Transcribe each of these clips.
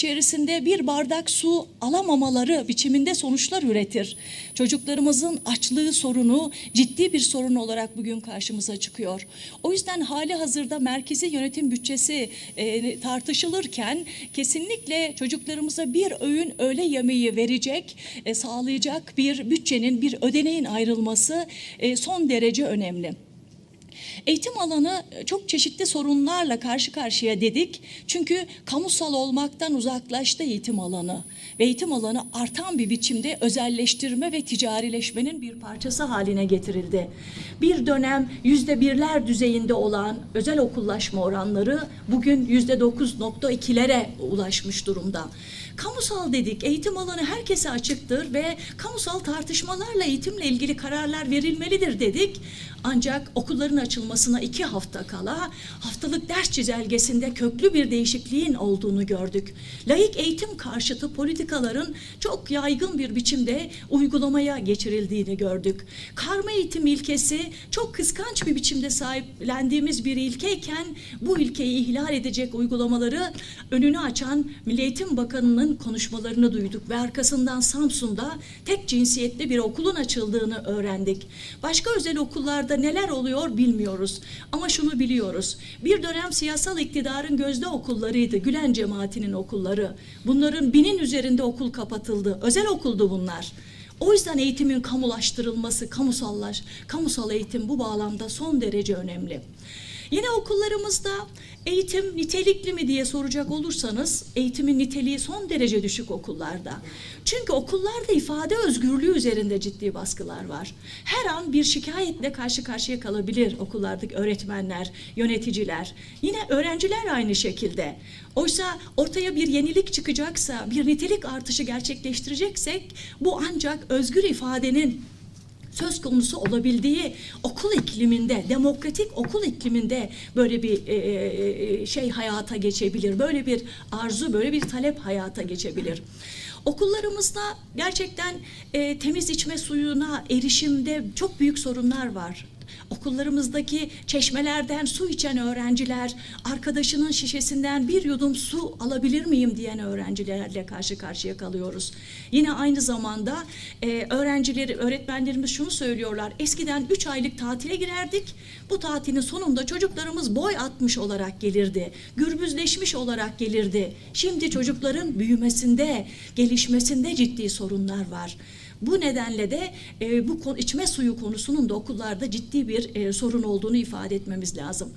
içerisinde bir bardak su alamamaları biçiminde sonuçlar üretir. Çocuklarımızın açlığı sorunu ciddi bir sorun olarak bugün karşımıza çıkıyor. O yüzden hali hazırda merkezi yönetim bütçesi e, tartışılırken kesinlikle çocuklarımıza bir öğün öğle yemeği verecek, e, sağlayacak bir bütçenin, bir ödeneğin ayrılması e, son derece önemli. Eğitim alanı çok çeşitli sorunlarla karşı karşıya dedik. Çünkü kamusal olmaktan uzaklaştı eğitim alanı. Ve eğitim alanı artan bir biçimde özelleştirme ve ticarileşmenin bir parçası haline getirildi. Bir dönem yüzde birler düzeyinde olan özel okullaşma oranları bugün yüzde 9.2'lere ulaşmış durumda. Kamusal dedik, eğitim alanı herkese açıktır ve kamusal tartışmalarla eğitimle ilgili kararlar verilmelidir dedik. Ancak okulların açılmasına iki hafta kala haftalık ders çizelgesinde köklü bir değişikliğin olduğunu gördük. Laik eğitim karşıtı politikaların çok yaygın bir biçimde uygulamaya geçirildiğini gördük. Karma eğitim ilkesi çok kıskanç bir biçimde sahiplendiğimiz bir ilkeyken bu ilkeyi ihlal edecek uygulamaları önünü açan Milli Eğitim Bakanı'nın konuşmalarını duyduk ve arkasından Samsun'da tek cinsiyetli bir okulun açıldığını öğrendik. Başka özel okullarda neler oluyor bilmiyoruz ama şunu biliyoruz. Bir dönem siyasal iktidarın gözde okullarıydı Gülen cemaatinin okulları. Bunların binin üzerinde okul kapatıldı. Özel okuldu bunlar. O yüzden eğitimin kamulaştırılması, kamusallaş, kamusal eğitim bu bağlamda son derece önemli. Yine okullarımızda eğitim nitelikli mi diye soracak olursanız eğitimin niteliği son derece düşük okullarda. Çünkü okullarda ifade özgürlüğü üzerinde ciddi baskılar var. Her an bir şikayetle karşı karşıya kalabilir okullardaki öğretmenler, yöneticiler. Yine öğrenciler aynı şekilde. Oysa ortaya bir yenilik çıkacaksa, bir nitelik artışı gerçekleştireceksek bu ancak özgür ifadenin söz konusu olabildiği okul ikliminde, demokratik okul ikliminde böyle bir e, e, şey hayata geçebilir. Böyle bir arzu, böyle bir talep hayata geçebilir. Okullarımızda gerçekten e, temiz içme suyuna erişimde çok büyük sorunlar var. Okullarımızdaki çeşmelerden su içen öğrenciler, arkadaşının şişesinden bir yudum su alabilir miyim diyen öğrencilerle karşı karşıya kalıyoruz. Yine aynı zamanda e, öğrencileri, öğretmenlerimiz şunu söylüyorlar. Eskiden 3 aylık tatile girerdik. Bu tatilin sonunda çocuklarımız boy atmış olarak gelirdi. Gürbüzleşmiş olarak gelirdi. Şimdi çocukların büyümesinde, gelişmesinde ciddi sorunlar var. Bu nedenle de e, bu içme suyu konusunun da okullarda ciddi bir e, sorun olduğunu ifade etmemiz lazım.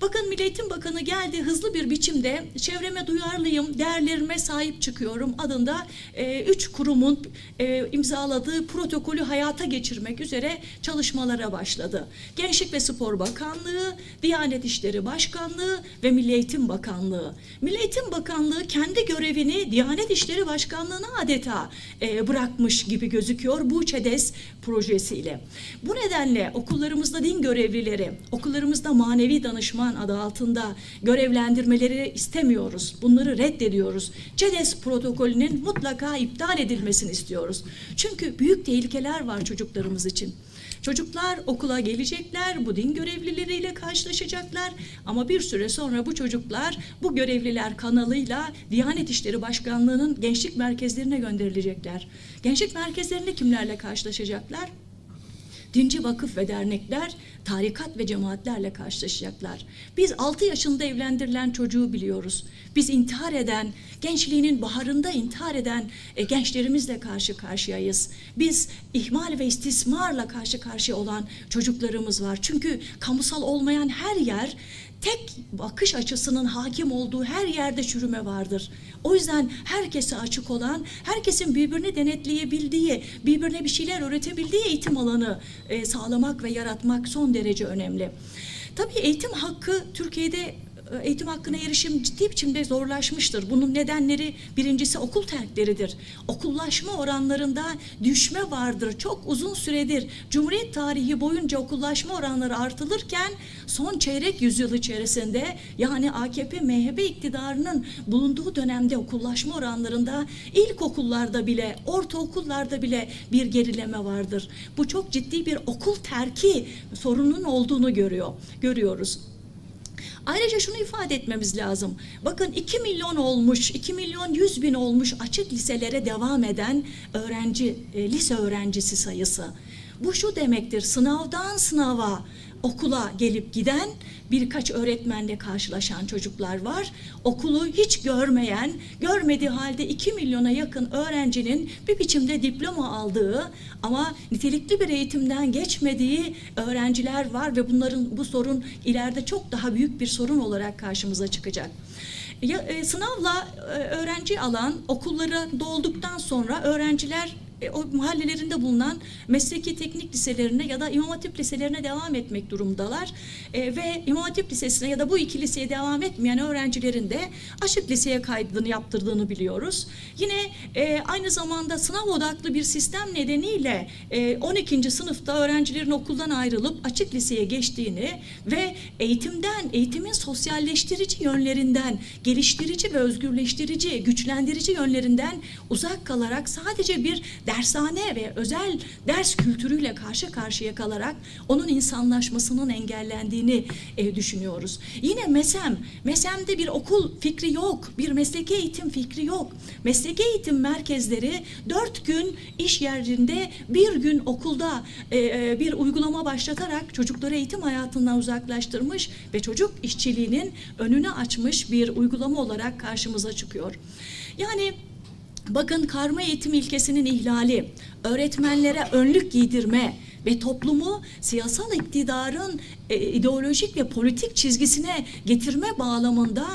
Bakın Milli Eğitim Bakanı geldi hızlı bir biçimde çevreme duyarlıyım, değerlerime sahip çıkıyorum adında e, üç kurumun e, imzaladığı protokolü hayata geçirmek üzere çalışmalara başladı. Gençlik ve Spor Bakanlığı, Diyanet İşleri Başkanlığı ve Milli Eğitim Bakanlığı. Milli Eğitim Bakanlığı kendi görevini Diyanet İşleri Başkanlığı'na adeta e, bırakmış gibi gözüküyor bu ÇEDES projesiyle. Bu nedenle okullarımızda din görevlileri, okullarımızda manevi danışman adı altında görevlendirmeleri istemiyoruz. Bunları reddediyoruz. ÇEDES protokolünün mutlaka iptal edilmesini istiyoruz. Çünkü büyük tehlikeler var çocuklarımız için. Çocuklar okula gelecekler, bu din görevlileriyle karşılaşacaklar ama bir süre sonra bu çocuklar bu görevliler kanalıyla Diyanet İşleri Başkanlığı'nın gençlik merkezlerine gönderilecekler. Gençlik merkezlerinde kimlerle karşılaşacaklar? Dinci vakıf ve dernekler, tarikat ve cemaatlerle karşılaşacaklar. Biz 6 yaşında evlendirilen çocuğu biliyoruz. Biz intihar eden, gençliğinin baharında intihar eden e, gençlerimizle karşı karşıyayız. Biz ihmal ve istismarla karşı karşıya olan çocuklarımız var. Çünkü kamusal olmayan her yer tek bakış açısının hakim olduğu her yerde çürüme vardır. O yüzden herkese açık olan, herkesin birbirini denetleyebildiği, birbirine bir şeyler öğretebildiği eğitim alanı e, sağlamak ve yaratmak son derece önemli. Tabii eğitim hakkı Türkiye'de eğitim hakkına erişim ciddi biçimde zorlaşmıştır. Bunun nedenleri birincisi okul terkleridir. Okullaşma oranlarında düşme vardır. Çok uzun süredir Cumhuriyet tarihi boyunca okullaşma oranları artılırken son çeyrek yüzyıl içerisinde yani AKP MHP iktidarının bulunduğu dönemde okullaşma oranlarında ilkokullarda bile ortaokullarda bile bir gerileme vardır. Bu çok ciddi bir okul terki sorunun olduğunu görüyor görüyoruz. Ayrıca şunu ifade etmemiz lazım. Bakın 2 milyon olmuş, 2 milyon 100 bin olmuş açık liselere devam eden öğrenci, e, lise öğrencisi sayısı. Bu şu demektir, sınavdan sınava okula gelip giden birkaç öğretmenle karşılaşan çocuklar var. Okulu hiç görmeyen, görmediği halde 2 milyona yakın öğrencinin bir biçimde diploma aldığı ama nitelikli bir eğitimden geçmediği öğrenciler var ve bunların bu sorun ileride çok daha büyük bir sorun olarak karşımıza çıkacak. Ya, e, sınavla e, öğrenci alan okulları dolduktan sonra öğrenciler e, o mahallelerinde bulunan mesleki teknik liselerine ya da İmam Hatip liselerine devam etmek durumundalar. E, ve İmam Hatip Lisesi'ne ya da bu iki liseye devam etmeyen öğrencilerin de açık liseye kaydını yaptırdığını biliyoruz. Yine e, aynı zamanda sınav odaklı bir sistem nedeniyle e, 12. sınıfta öğrencilerin okuldan ayrılıp açık liseye geçtiğini ve eğitimden, eğitimin sosyalleştirici yönlerinden, geliştirici ve özgürleştirici, güçlendirici yönlerinden uzak kalarak sadece bir dershane ve özel ders kültürüyle karşı karşıya kalarak onun insanlaşmasının engellendiğini e, düşünüyoruz. Yine MESEM, MESEM'de bir okul fikri yok, bir mesleki eğitim fikri yok. Mesleki eğitim merkezleri dört gün iş yerinde, bir gün okulda e, e, bir uygulama başlatarak çocukları eğitim hayatından uzaklaştırmış ve çocuk işçiliğinin önünü açmış bir uygulama olarak karşımıza çıkıyor. Yani Bakın karma eğitim ilkesinin ihlali, öğretmenlere önlük giydirme ve toplumu siyasal iktidarın e, ideolojik ve politik çizgisine getirme bağlamında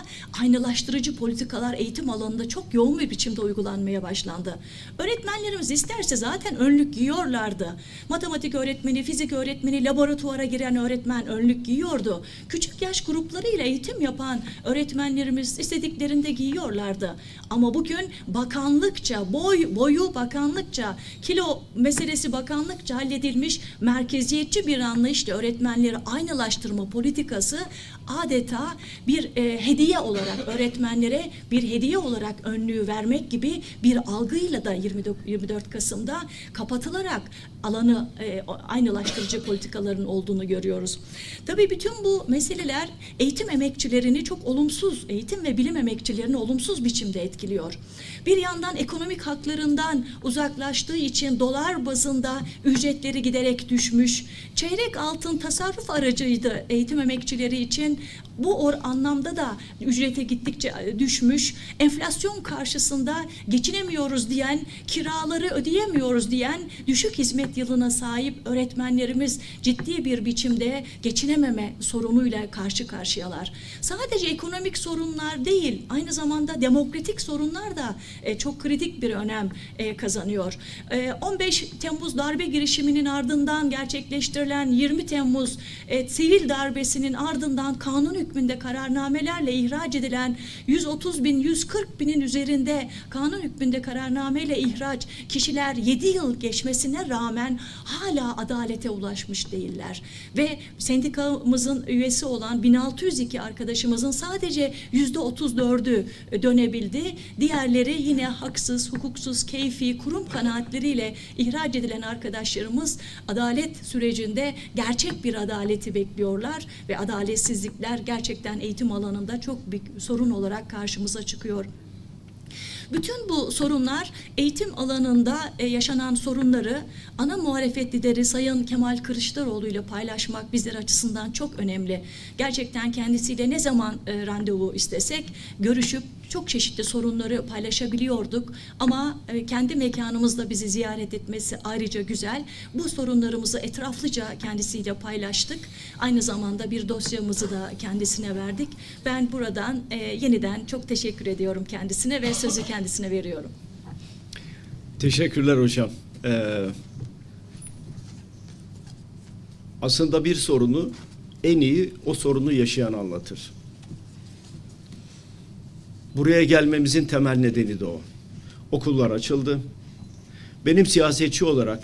aynılaştırıcı politikalar eğitim alanında çok yoğun bir biçimde uygulanmaya başlandı. Öğretmenlerimiz isterse zaten önlük giyiyorlardı. Matematik öğretmeni, fizik öğretmeni, laboratuvara giren öğretmen önlük giyiyordu. Küçük yaş gruplarıyla eğitim yapan öğretmenlerimiz istediklerinde giyiyorlardı. Ama bugün bakanlıkça, boy boyu bakanlıkça, kilo meselesi bakanlıkça halledilmiş merkeziyetçi bir anlayışla öğretmenleri aynılaştırma politikası adeta bir e, hediye olarak öğretmenlere bir hediye olarak önlüğü vermek gibi bir algıyla da 24, 24 Kasım'da kapatılarak alanı e, aynılaştırıcı politikaların olduğunu görüyoruz. Tabii bütün bu meseleler eğitim emekçilerini çok olumsuz, eğitim ve bilim emekçilerini olumsuz biçimde etkiliyor. Bir yandan ekonomik haklarından uzaklaştığı için dolar bazında ücretleri giderek düşmüş. Çeyrek altın tasarruf aracıydı eğitim emekçileri için. Bu or anlamda da ücreti gittikçe e, düşmüş. Enflasyon karşısında geçinemiyoruz diyen, kiraları ödeyemiyoruz diyen, düşük hizmet yılına sahip öğretmenlerimiz ciddi bir biçimde geçinememe sorunuyla karşı karşıyalar. Sadece ekonomik sorunlar değil, aynı zamanda demokratik sorunlar da e, çok kritik bir önem e, kazanıyor. E, 15 Temmuz darbe girişiminin ardından gerçekleştirilen 20 Temmuz sivil darbesinin ardından kanun hükmünde kararnamelerle ihraç edilen 130 bin, 140 binin üzerinde kanun hükmünde kararnameyle ihraç kişiler 7 yıl geçmesine rağmen hala adalete ulaşmış değiller. Ve sendikamızın üyesi olan 1602 arkadaşımızın sadece yüzde 34'ü dönebildi. Diğerleri yine haksız, hukuksuz, keyfi, kurum kanaatleriyle ihraç edilen arkadaşlarımız adalet sürecinde gerçek bir adaleti bekliyorlar ve adaletsizlikler gerçekten eğitim alanında çok büyük sorun olarak karşımıza çıkıyor. Bütün bu sorunlar eğitim alanında e, yaşanan sorunları ana muhalefet lideri Sayın Kemal Kılıçdaroğlu ile paylaşmak bizler açısından çok önemli. Gerçekten kendisiyle ne zaman e, randevu istesek görüşüp çok çeşitli sorunları paylaşabiliyorduk ama e, kendi mekanımızda bizi ziyaret etmesi ayrıca güzel. Bu sorunlarımızı etraflıca kendisiyle paylaştık. Aynı zamanda bir dosyamızı da kendisine verdik. Ben buradan e, yeniden çok teşekkür ediyorum kendisine ve sözü kendisine veriyorum. Teşekkürler hocam. Ee, aslında bir sorunu en iyi o sorunu yaşayan anlatır. Buraya gelmemizin temel nedeni de o. Okullar açıldı. Benim siyasetçi olarak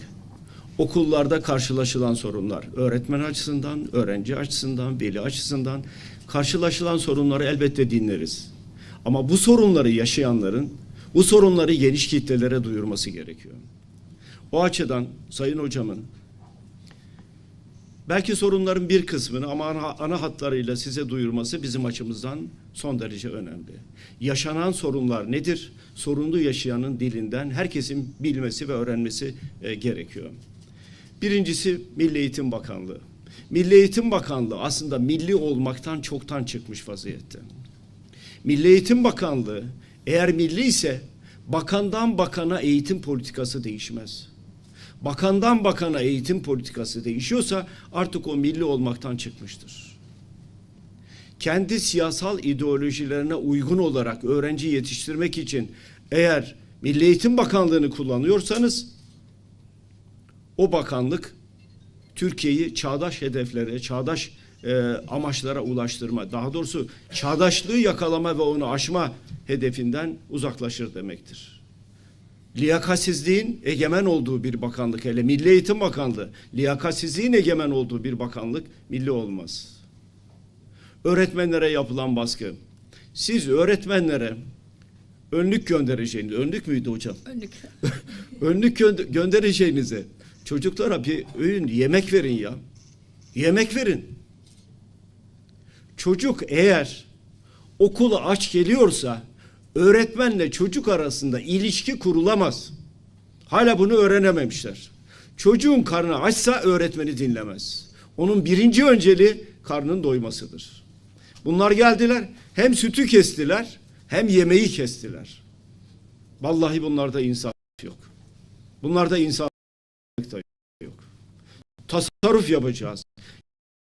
okullarda karşılaşılan sorunlar, öğretmen açısından, öğrenci açısından, veli açısından karşılaşılan sorunları elbette dinleriz. Ama bu sorunları yaşayanların bu sorunları geniş kitlelere duyurması gerekiyor. O açıdan Sayın Hocamın Belki sorunların bir kısmını ama ana, ana hatlarıyla size duyurması bizim açımızdan son derece önemli. Yaşanan sorunlar nedir? Sorunlu yaşayanın dilinden herkesin bilmesi ve öğrenmesi e, gerekiyor. Birincisi Milli Eğitim Bakanlığı. Milli Eğitim Bakanlığı aslında milli olmaktan çoktan çıkmış vaziyette. Milli Eğitim Bakanlığı eğer milli ise bakandan bakana eğitim politikası değişmez. Bakandan bakana eğitim politikası değişiyorsa artık o milli olmaktan çıkmıştır. Kendi siyasal ideolojilerine uygun olarak öğrenci yetiştirmek için eğer Milli Eğitim Bakanlığı'nı kullanıyorsanız o bakanlık Türkiye'yi çağdaş hedeflere, çağdaş e, amaçlara ulaştırma, daha doğrusu çağdaşlığı yakalama ve onu aşma hedefinden uzaklaşır demektir. Liyakatsizliğin egemen olduğu bir bakanlık, hele Milli Eğitim Bakanlığı, liyakatsizliğin egemen olduğu bir bakanlık milli olmaz. Öğretmenlere yapılan baskı. Siz öğretmenlere önlük göndereceğiniz, önlük müydü hocam? Önlük. önlük gö- göndereceğinize çocuklara bir öğün yemek verin ya. Yemek verin. Çocuk eğer okulu aç geliyorsa öğretmenle çocuk arasında ilişki kurulamaz. Hala bunu öğrenememişler. Çocuğun karnı açsa öğretmeni dinlemez. Onun birinci önceliği karnın doymasıdır. Bunlar geldiler hem sütü kestiler hem yemeği kestiler. Vallahi bunlarda insan yok. Bunlarda insanlık da yok. Tasarruf yapacağız.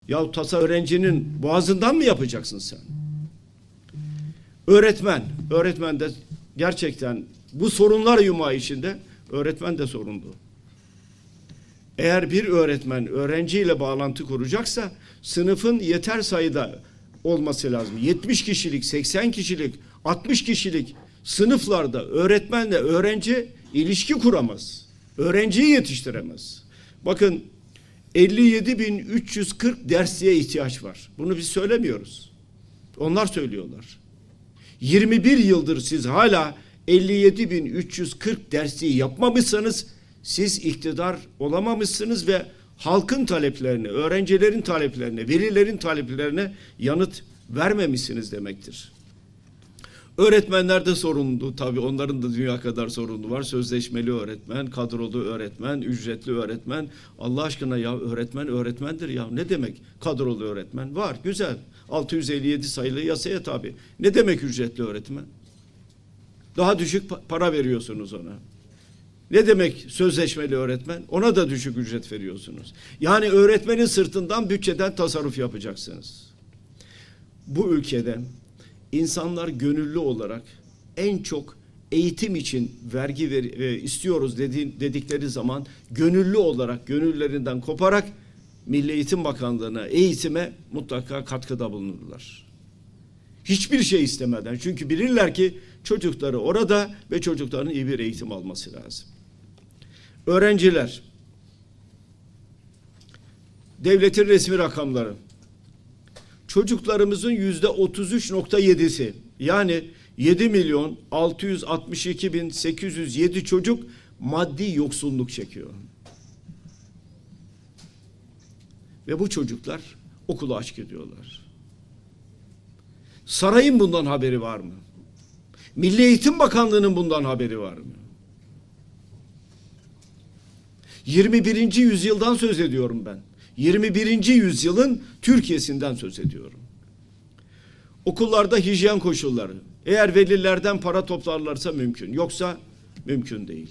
Ya tasa öğrencinin boğazından mı yapacaksın sen? Öğretmen, öğretmen de gerçekten bu sorunlar yumağı içinde öğretmen de sorumlu. Eğer bir öğretmen öğrenciyle bağlantı kuracaksa sınıfın yeter sayıda olması lazım. 70 kişilik, 80 kişilik, 60 kişilik sınıflarda öğretmenle öğrenci ilişki kuramaz. Öğrenciyi yetiştiremez. Bakın 57.340 dersliğe ihtiyaç var. Bunu biz söylemiyoruz. Onlar söylüyorlar. 21 yıldır siz hala 57.340 dersliği yapmamışsanız siz iktidar olamamışsınız ve halkın taleplerine, öğrencilerin taleplerine, velilerin taleplerine yanıt vermemişsiniz demektir. Öğretmenler de sorumlu tabii onların da dünya kadar sorunu var. Sözleşmeli öğretmen, kadrolu öğretmen, ücretli öğretmen. Allah aşkına ya öğretmen öğretmendir ya. Ne demek kadrolu öğretmen? Var güzel. 657 sayılı yasaya tabi. Ne demek ücretli öğretmen? Daha düşük pa- para veriyorsunuz ona. Ne demek sözleşmeli öğretmen? Ona da düşük ücret veriyorsunuz. Yani öğretmenin sırtından bütçeden tasarruf yapacaksınız. Bu ülkede insanlar gönüllü olarak en çok eğitim için vergi ver, e, istiyoruz dedi, dedikleri zaman gönüllü olarak gönüllerinden koparak Milli Eğitim Bakanlığı'na eğitime mutlaka katkıda bulunurlar. Hiçbir şey istemeden. Çünkü bilirler ki çocukları orada ve çocukların iyi bir eğitim alması lazım. Öğrenciler devletin resmi rakamları çocuklarımızın yüzde 33.7'si yani 7 milyon 662 bin 807 çocuk maddi yoksulluk çekiyor. Ve bu çocuklar okula aç gidiyorlar. Sarayın bundan haberi var mı? Milli Eğitim Bakanlığı'nın bundan haberi var mı? 21. yüzyıldan söz ediyorum ben. 21. yüzyılın Türkiye'sinden söz ediyorum. Okullarda hijyen koşulları. Eğer velilerden para toplarlarsa mümkün. Yoksa mümkün değil.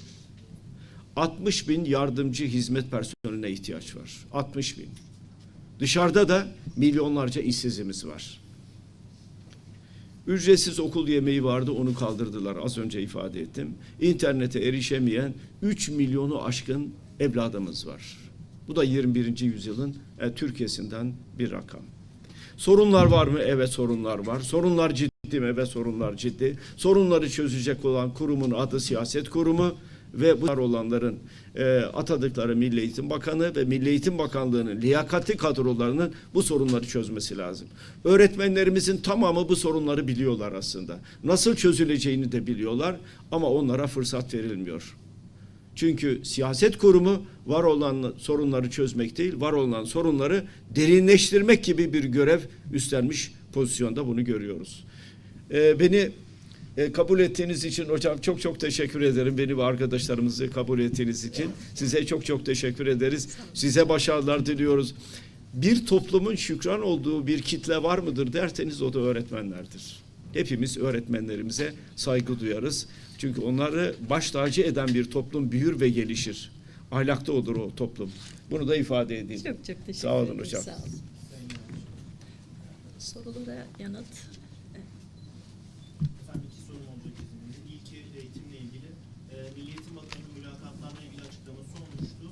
60 bin yardımcı hizmet personeline ihtiyaç var. 60 bin. Dışarıda da milyonlarca işsizimiz var. Ücretsiz okul yemeği vardı onu kaldırdılar az önce ifade ettim. İnternete erişemeyen 3 milyonu aşkın evladımız var. Bu da 21. yüzyılın e, Türkiye'sinden bir rakam. Sorunlar var mı? Evet sorunlar var. Sorunlar ciddi mi? Evet sorunlar ciddi. Sorunları çözecek olan kurumun adı siyaset kurumu ve bunlar olanların e, atadıkları Milli Eğitim Bakanı ve Milli Eğitim Bakanlığı'nın liyakati kadrolarının bu sorunları çözmesi lazım. Öğretmenlerimizin tamamı bu sorunları biliyorlar aslında. Nasıl çözüleceğini de biliyorlar ama onlara fırsat verilmiyor. Çünkü siyaset kurumu var olan sorunları çözmek değil, var olan sorunları derinleştirmek gibi bir görev üstlenmiş pozisyonda bunu görüyoruz. Ee, beni e, kabul ettiğiniz için hocam çok çok teşekkür ederim. Beni ve arkadaşlarımızı kabul ettiğiniz için size çok çok teşekkür ederiz. Size başarılar diliyoruz. Bir toplumun şükran olduğu bir kitle var mıdır derseniz o da öğretmenlerdir. Hepimiz öğretmenlerimize saygı duyarız. Çünkü onları baş tacı eden bir toplum büyür ve gelişir. Ahlakta olur o toplum. Bunu da ifade edeyim. Çok çok teşekkür Sağ olun ederim. hocam. Sağ olun. Sorulara yanıt. Efendim iki sorum olacak izninizle. İlki eğitimle ilgili. Milli Eğitim Bakanı mülakatlarla ilgili açıklaması olmuştu.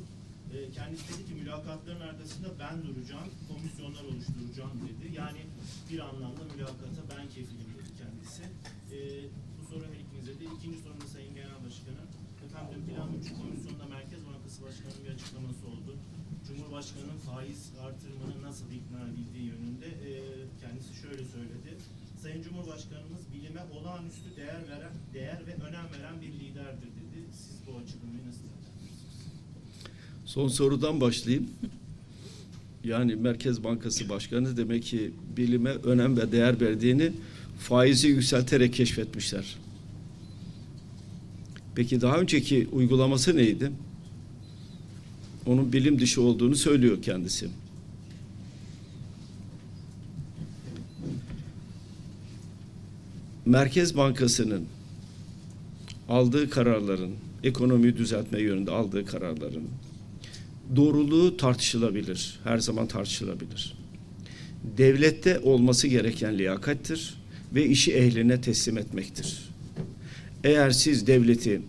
Kendisi dedi ki mülakatların arkasında ben duracağım, komisyonlar oluşturacağım dedi. Yani bir anlamda mülakata ben kefilim dedi kendisi. E, bu soru her de. İkinci sorum da Sayın Genel Başkanım. Efendim Plan Bütçe Komisyonu'nda Merkez Bankası Başkanı'nın bir açıklaması oldu. Cumhurbaşkanı'nın faiz artırımını nasıl ikna edildiği yönünde e, kendisi şöyle söyledi. Sayın Cumhurbaşkanımız bilime olağanüstü değer veren, değer ve önem veren bir liderdir dedi. Siz bu açıklamayı nasıl? Son sorudan başlayayım. Yani Merkez Bankası Başkanı demek ki bilime önem ve değer verdiğini faizi yükselterek keşfetmişler. Peki daha önceki uygulaması neydi? Onun bilim dışı olduğunu söylüyor kendisi. Merkez Bankası'nın aldığı kararların, ekonomiyi düzeltme yönünde aldığı kararların doğruluğu tartışılabilir. Her zaman tartışılabilir. Devlette olması gereken liyakattir ve işi ehline teslim etmektir. Eğer siz devleti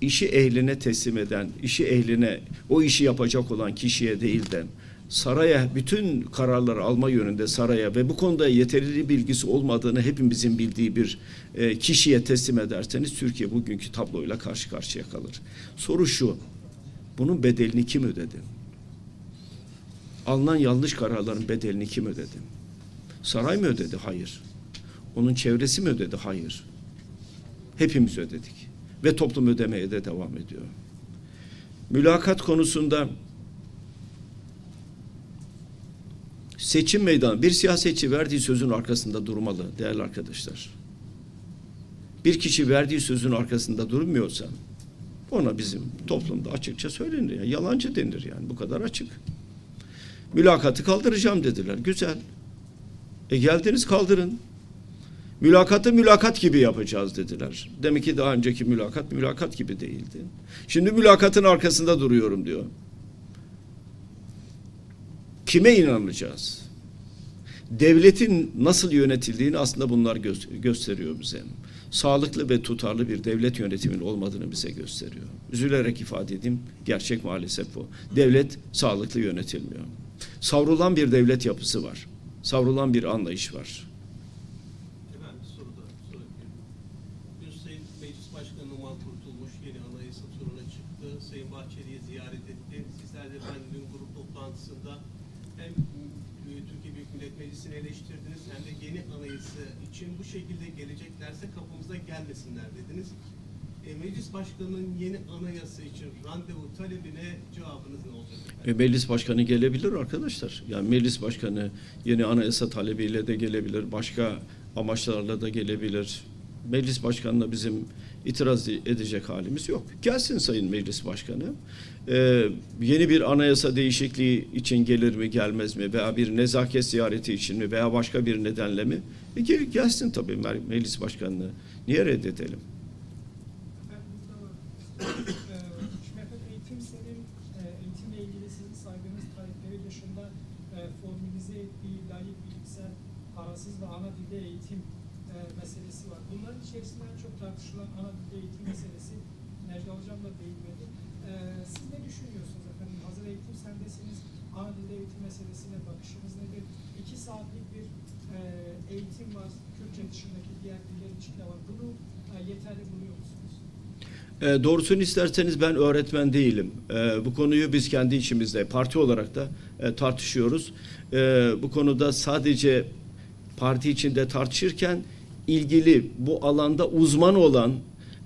işi ehline teslim eden, işi ehline, o işi yapacak olan kişiye değil de saraya bütün kararları alma yönünde saraya ve bu konuda yeterli bilgisi olmadığını hepimizin bildiği bir e, kişiye teslim ederseniz Türkiye bugünkü tabloyla karşı karşıya kalır. Soru şu, bunun bedelini kim ödedi? Alınan yanlış kararların bedelini kim ödedi? Saray mı ödedi? Hayır. Onun çevresi mi ödedi? Hayır. Hepimiz ödedik. Ve toplum ödemeye de devam ediyor. Mülakat konusunda seçim meydanı bir siyasetçi verdiği sözün arkasında durmalı değerli arkadaşlar. Bir kişi verdiği sözün arkasında durmuyorsa ona bizim toplumda açıkça söylenir. Yani yalancı denir yani bu kadar açık. Mülakatı kaldıracağım dediler. Güzel. E geldiniz kaldırın. Mülakatı mülakat gibi yapacağız dediler. Demek ki daha önceki mülakat mülakat gibi değildi. Şimdi mülakatın arkasında duruyorum diyor. Kime inanacağız? Devletin nasıl yönetildiğini aslında bunlar gö- gösteriyor bize. Sağlıklı ve tutarlı bir devlet yönetiminin olmadığını bize gösteriyor. Üzülerek ifade edeyim, gerçek maalesef bu. Devlet sağlıklı yönetilmiyor. Savrulan bir devlet yapısı var. Savrulan bir anlayış var. Efendim bir soru da sorabilirim. Dün Sayın Meclis Başkanı Numan Kurtulmuş yeni anayasa turuna çıktı. Sayın Bahçeli'yi ziyaret etti. Sizler de ben dün grup toplantısında hem e, Türkiye Büyük Millet Meclisi'ni eleştirdiniz hem de yeni anayasa için bu şekilde geleceklerse kapımıza gelmesinler dediniz. E, Meclis Başkanı'nın yeni anayasa için randevu talebine cevabınız ne olacak? E, meclis başkanı gelebilir arkadaşlar. Yani meclis başkanı yeni anayasa talebiyle de gelebilir. Başka amaçlarla da gelebilir. Meclis başkanına bizim itiraz edecek halimiz yok. Gelsin sayın meclis başkanı. E, yeni bir anayasa değişikliği için gelir mi gelmez mi veya bir nezaket ziyareti için mi veya başka bir nedenle mi? E, gel, gelsin tabii me- meclis başkanını. Niye reddedelim? Talepleri dışında eee, formülize ettiği layık bilimsel parasız ve ana dilde eğitim eee, meselesi var. Bunların içerisinde en çok tartışılan ana dilde eğitim meselesi Necla Hocam da değinmedi. Eee, siz ne düşünüyorsunuz efendim? Hazır eğitim sendesiniz. Ana dilde eğitim meselesine bakışınız nedir? İki saatlik bir eee, eğitim var. Kürtçe dışındaki diğer diller için de var. Bunu eee, yeterli buluyor musunuz? E, doğrusunu isterseniz ben öğretmen değilim. E, bu konuyu biz kendi içimizde parti olarak da e, tartışıyoruz. E, bu konuda sadece parti içinde tartışırken ilgili bu alanda uzman olan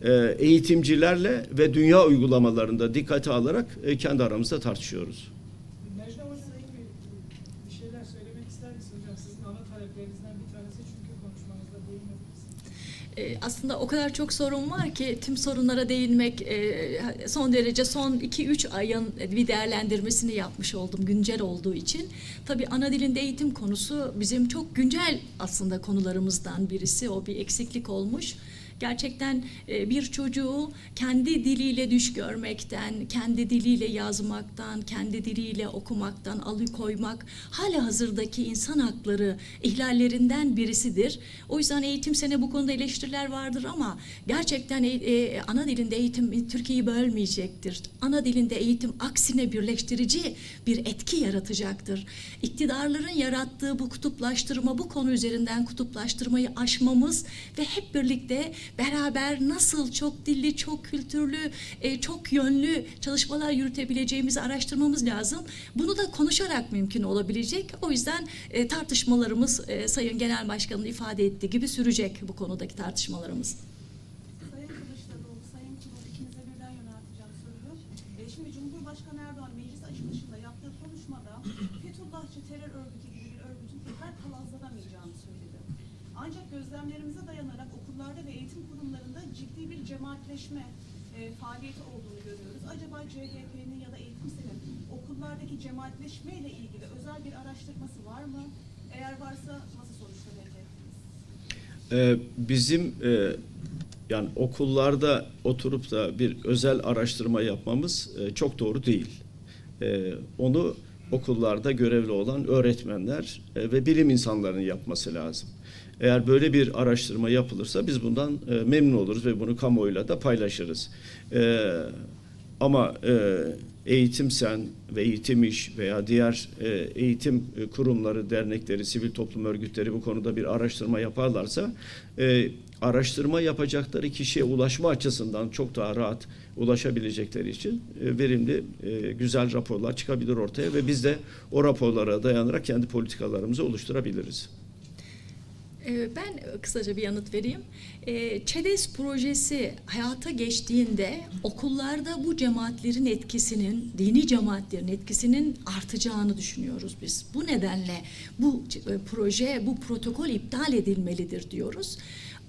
e, eğitimcilerle ve dünya uygulamalarında dikkate alarak e, kendi aramızda tartışıyoruz. Necla Hocam bir, bir şeyler söylemek ister misiniz hocam? Sizin ana taleplerinizden bir tanesi çünkü konuşmanızda değinmediniz. E, aslında o kadar çok sorun var ki tüm sorunlara değinmek e, son derece son 2-3 ayın bir değerlendirmesini yapmış oldum güncel olduğu için. Tabii ana dilinde eğitim konusu bizim çok güncel aslında konularımızdan birisi. O bir eksiklik olmuş. Gerçekten e, bir çocuğu kendi diliyle düş görmekten, kendi diliyle yazmaktan, kendi diliyle okumaktan alıkoymak hala hazırdaki insan hakları ihlallerinden birisidir. O yüzden eğitim sene bu konuda eleştiriler vardır ama gerçekten e, e, ana dilinde eğitim Türkiye'yi bölmeyecektir. Ana dilinde eğitim aksine birleştirici bir etki yaratacaktır. İktidarların yarattığı bu kutuplaştırma, bu konu üzerinden kutuplaştırmayı aşmamız ve hep birlikte beraber nasıl çok dilli, çok kültürlü, e, çok yönlü çalışmalar yürütebileceğimizi araştırmamız lazım. Bunu da konuşarak mümkün olabilecek. O yüzden e, tartışmalarımız e, Sayın Genel Başkan'ın ifade ettiği gibi sürecek bu konudaki tartışmalarımız. Sayın Kılıçdaroğlu, Sayın Kurum ikinize birden yönelteceğim soruyu. E, şimdi Cumhurbaşkanı Erdoğan meclis açılışında yaptığı konuşmada Fethullahçı terör örgütü gibi bir örgütün tekrar palazlanamayacağını söyledi. Ancak gözlemlerimize dayanarak okullarda ve eğitim kurumlarında ciddi bir cemaatleşme e, faaliyeti olduğunu görüyoruz. Acaba CHP'nin ya da eğitim senin okullardaki cemaatleşme ile ilgili özel bir araştırması var mı? Eğer varsa nasıl sonuçlar elde ettiniz? Ee, bizim e, yani okullarda oturup da bir özel araştırma yapmamız e, çok doğru değil. E, onu okullarda görevli olan öğretmenler e, ve bilim insanlarının yapması lazım. Eğer böyle bir araştırma yapılırsa biz bundan e, memnun oluruz ve bunu kamuoyuyla da paylaşırız. E, ama e, eğitim sen ve eğitim iş veya diğer e, eğitim e, kurumları, dernekleri, sivil toplum örgütleri bu konuda bir araştırma yaparlarsa e, araştırma yapacakları kişiye ulaşma açısından çok daha rahat ulaşabilecekleri için e, verimli, e, güzel raporlar çıkabilir ortaya ve biz de o raporlara dayanarak kendi politikalarımızı oluşturabiliriz. Ee, Ben kısaca bir yanıt vereyim. Ee, ÇEDES projesi hayata geçtiğinde okullarda bu cemaatlerin etkisinin, dini cemaatlerin etkisinin artacağını düşünüyoruz biz. Bu nedenle bu e, proje, bu protokol iptal edilmelidir diyoruz.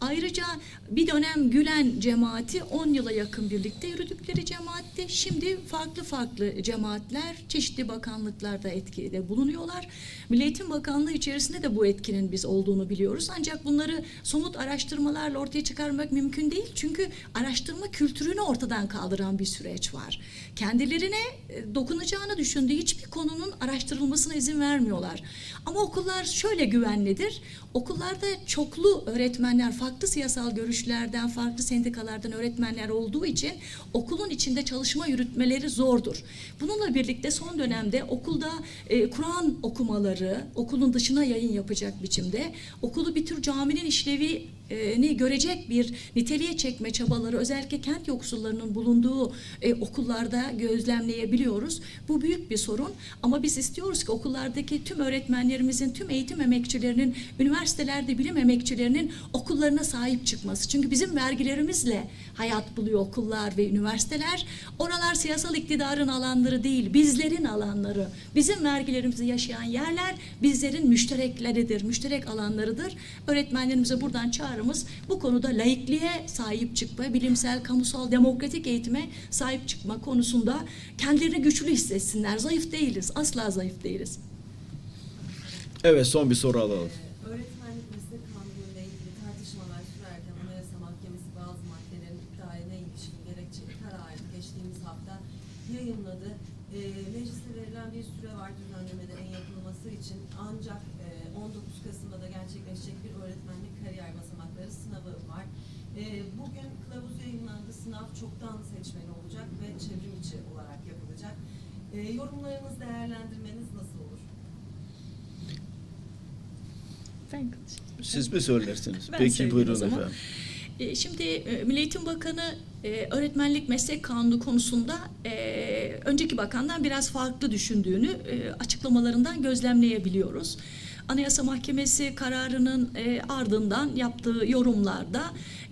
Ayrıca bir dönem Gülen cemaati 10 yıla yakın birlikte yürüdükleri cemaatti. Şimdi farklı farklı cemaatler çeşitli bakanlıklarda etkide bulunuyorlar. Milli Bakanlığı içerisinde de bu etkinin biz olduğunu biliyoruz. Ancak bunları somut araştırmalarla ortaya çıkarmak mümkün değil. Çünkü araştırma kültürünü ortadan kaldıran bir süreç var. Kendilerine e, dokunacağını düşündüğü hiçbir konunun araştırılmasına izin vermiyorlar. Ama okullar şöyle güvenlidir. Okullarda çoklu öğretmenler, farklı siyasal görüşlerden, farklı sendikalardan öğretmenler olduğu için okulun içinde çalışma yürütmeleri zordur. Bununla birlikte son dönemde okulda e, Kur'an okumaları, okulun dışına yayın yapacak biçimde, okulu bir tür caminin işlevi ni görecek bir niteliğe çekme çabaları özellikle kent yoksullarının bulunduğu e, okullarda gözlemleyebiliyoruz. Bu büyük bir sorun ama biz istiyoruz ki okullardaki tüm öğretmenlerimizin, tüm eğitim emekçilerinin, üniversitelerde bilim emekçilerinin okullarına sahip çıkması. Çünkü bizim vergilerimizle hayat buluyor okullar ve üniversiteler. Oralar siyasal iktidarın alanları değil, bizlerin alanları. Bizim vergilerimizi yaşayan yerler bizlerin müşterekleridir, müşterek alanlarıdır. Öğretmenlerimize buradan çağrımız bu konuda laikliğe sahip çıkma, bilimsel, kamusal, demokratik eğitime sahip çıkma konusunda kendilerini güçlü hissetsinler. Zayıf değiliz, asla zayıf değiliz. Evet son bir soru alalım. Öğretmenlik meslek kanunuyla ilgili tartışmalar sürerken Anayasa Mahkemesi bazı maddelerin iptaline ilişkin gerekçeli kararı geçtiğimiz hafta yayınladı. E, meclise verilen bir süre var düzenlemelerin yapılması için ancak e, 19 Kasım'da da gerçekleşecek bir öğretmenlik kariyer basamakları sınavı var. E, bugün kılavuz yayınlandı. Sınav çoktan seçmeli olacak ve çevrim içi olarak yapılacak. E, yorumlarınız, değerlendirmeniz nasıl olur? Ben. Siz mi söylersiniz? Ben Peki buyurun efendim. E, Şimdi e, Milli Eğitim Bakanı e, öğretmenlik meslek kanunu konusunda e, önceki bakandan biraz farklı düşündüğünü açıklamalarından gözlemleyebiliyoruz. Anayasa Mahkemesi kararının ardından yaptığı yorumlarda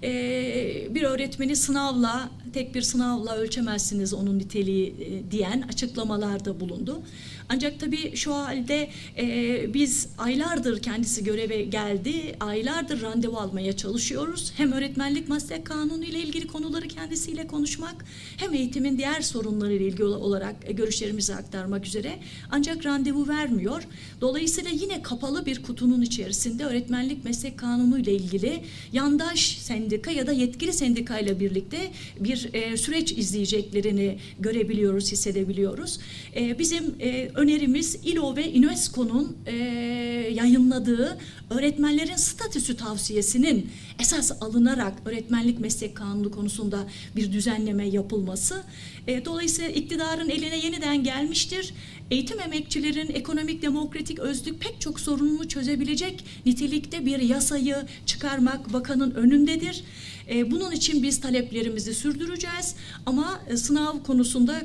e, bir öğretmeni sınavla, tek bir sınavla ölçemezsiniz onun niteliği e, diyen açıklamalarda bulundu. Ancak tabii şu halde e, biz aylardır kendisi göreve geldi, aylardır randevu almaya çalışıyoruz. Hem öğretmenlik meslek kanunu ile ilgili konuları kendisiyle konuşmak, hem eğitimin diğer sorunları ile ilgili olarak görüşlerimizi aktarmak üzere. Ancak randevu vermiyor. Dolayısıyla yine kapalı bir kutunun içerisinde öğretmenlik meslek kanunu ile ilgili yandaş sendika ya da yetkili sendika ile birlikte bir e, süreç izleyeceklerini görebiliyoruz, hissedebiliyoruz. E, bizim e, önerimiz İLO ve UNESCO'nun e, yayınladığı öğretmenlerin statüsü tavsiyesinin esas alınarak öğretmenlik meslek kanunu konusunda bir düzenleme yapılması. E, dolayısıyla iktidarın eline yeniden gelmiştir. Eğitim emekçilerin ekonomik, demokratik, özlük pek çok sorununu çözebilecek nitelikte bir yasayı çıkarmak bakanın önündedir. E, bunun için biz taleplerimizi sürdüreceğiz ama e, sınav konusunda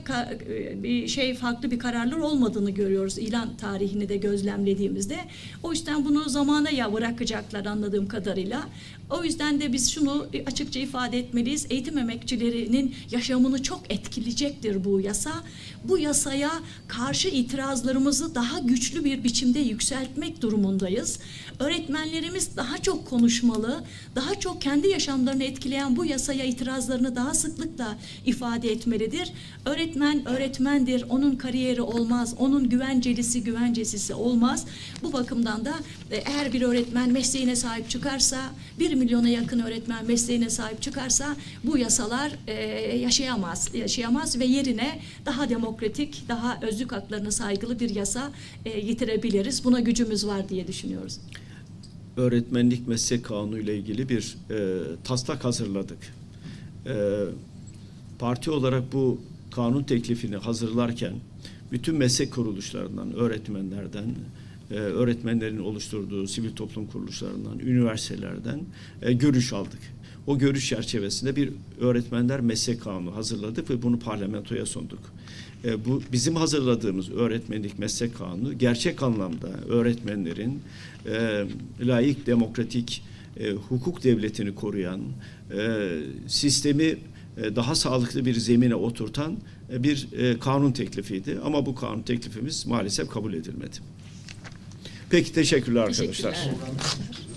e, bir şey farklı bir kararlar olmadığını görüyoruz ilan tarihini de gözlemlediğimizde. O yüzden bunu zamana ya bırakacaklar anladığım kadarıyla. O yüzden de biz şunu açıkça ifade etmeliyiz. Eğitim emekçilerinin yaşamını çok etkileyecektir bu yasa. Bu yasaya karşı itirazlarımızı daha güçlü bir biçimde yükseltmek durumundayız. Öğretmenlerimiz daha çok konuşmalı, daha çok kendi yaşamlarını etkileyen bu yasaya itirazlarını daha sıklıkla ifade etmelidir. Öğretmen öğretmendir, onun kariyeri olmaz, onun güvencelisi güvencesisi olmaz. Bu bakımdan da e, eğer bir öğretmen mesleğine sahip çıkarsa, bir milyona yakın öğretmen mesleğine sahip çıkarsa bu yasalar e, yaşayamaz, yaşayamaz ve yerine daha demokratik, daha özlük haklarına saygılı bir yasa e, getirebiliriz. Buna gücümüz var diye düşünüyoruz. öğretmenlik meslek kanunu ile ilgili bir e, taslak hazırladık. E, parti olarak bu kanun teklifini hazırlarken bütün meslek kuruluşlarından, öğretmenlerden, e, öğretmenlerin oluşturduğu sivil toplum kuruluşlarından, üniversitelerden e, görüş aldık. O görüş çerçevesinde bir öğretmenler meslek kanunu hazırladık ve bunu parlamentoya sunduk. E, bu bizim hazırladığımız öğretmenlik meslek kanunu gerçek anlamda öğretmenlerin e, layık, demokratik, e, hukuk devletini koruyan, e, sistemi e, daha sağlıklı bir zemine oturtan e, bir e, kanun teklifiydi. Ama bu kanun teklifimiz maalesef kabul edilmedi. Peki teşekkürler arkadaşlar. Teşekkürler.